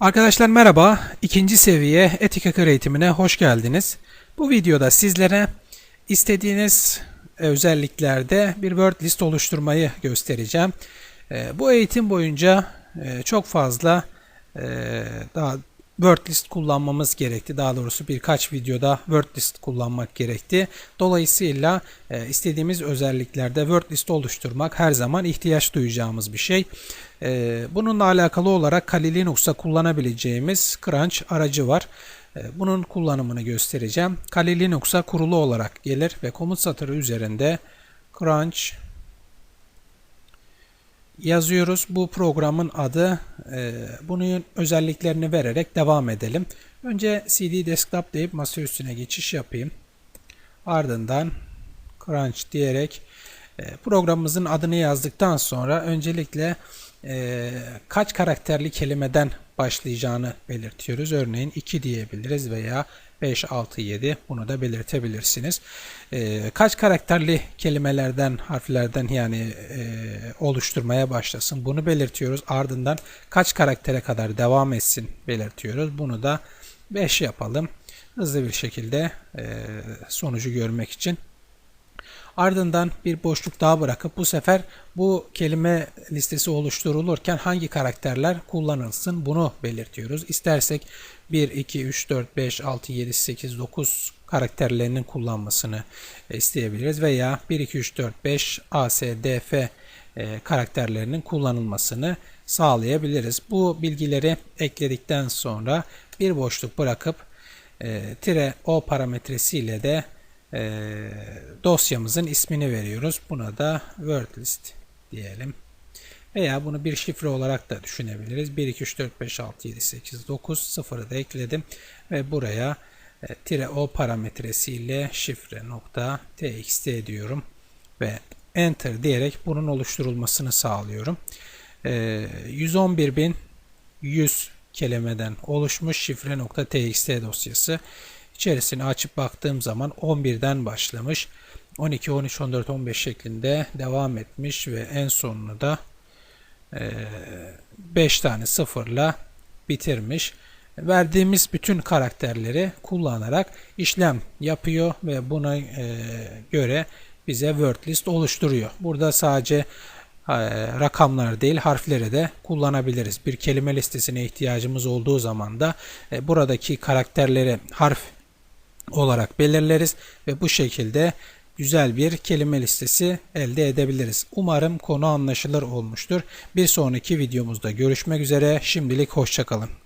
Arkadaşlar merhaba. İkinci seviye etik hacker eğitimine hoş geldiniz. Bu videoda sizlere istediğiniz e, özelliklerde bir word list oluşturmayı göstereceğim. E, Bu eğitim boyunca e, çok fazla daha word list kullanmamız gerekti. Daha doğrusu birkaç videoda word list kullanmak gerekti. Dolayısıyla e, istediğimiz özelliklerde word list oluşturmak her zaman ihtiyaç duyacağımız bir şey. E, Bununla alakalı olarak Kali Linux'a kullanabileceğimiz Crunch aracı var. E, Bunun kullanımını göstereceğim. Kali Linux'a kurulu olarak gelir ve komut satırı üzerinde Crunch yazıyoruz. Bu programın adı. E, bunun özelliklerini vererek devam edelim. Önce CD Desktop deyip masa üstüne geçiş yapayım. Ardından Crunch diyerek e, programımızın adını yazdıktan sonra öncelikle e, kaç karakterli kelimeden başlayacağını belirtiyoruz. Örneğin 2 diyebiliriz veya 5, 6, 7 bunu da belirtebilirsiniz. E, kaç karakterli kelimelerden, harflerden yani e, oluşturmaya başlasın bunu belirtiyoruz. Ardından kaç karaktere kadar devam etsin belirtiyoruz. Bunu da 5 yapalım. Hızlı bir şekilde e, sonucu görmek için. Ardından bir boşluk daha bırakıp bu sefer bu kelime listesi oluşturulurken hangi karakterler kullanılsın bunu belirtiyoruz. İstersek 1, 2, 3, 4, 5, 6, 7, 8, 9 karakterlerinin kullanmasını isteyebiliriz veya 1, 2, 3, 4, 5 A, S, D, F e, karakterlerinin kullanılmasını sağlayabiliriz. Bu bilgileri ekledikten sonra bir boşluk bırakıp e, tire o parametresiyle de e, dosyamızın ismini veriyoruz. Buna da word list diyelim. Veya bunu bir şifre olarak da düşünebiliriz. 1, 2, 3, 4, 5, 6, 7, 8, 9, 0'ı da ekledim. Ve buraya e, tire o parametresiyle şifre nokta txt diyorum. Ve enter diyerek bunun oluşturulmasını sağlıyorum. E, 111.100 kelimeden oluşmuş şifre nokta txt dosyası. İçerisini açıp baktığım zaman 11'den başlamış. 12, 13, 14, 15 şeklinde devam etmiş ve en sonunu da 5 tane sıfırla bitirmiş. Verdiğimiz bütün karakterleri kullanarak işlem yapıyor ve buna göre bize word list oluşturuyor. Burada sadece rakamlar değil harfleri de kullanabiliriz. Bir kelime listesine ihtiyacımız olduğu zaman da buradaki karakterleri harf olarak belirleriz ve bu şekilde güzel bir kelime listesi elde edebiliriz. Umarım konu anlaşılır olmuştur. Bir sonraki videomuzda görüşmek üzere. Şimdilik hoşçakalın.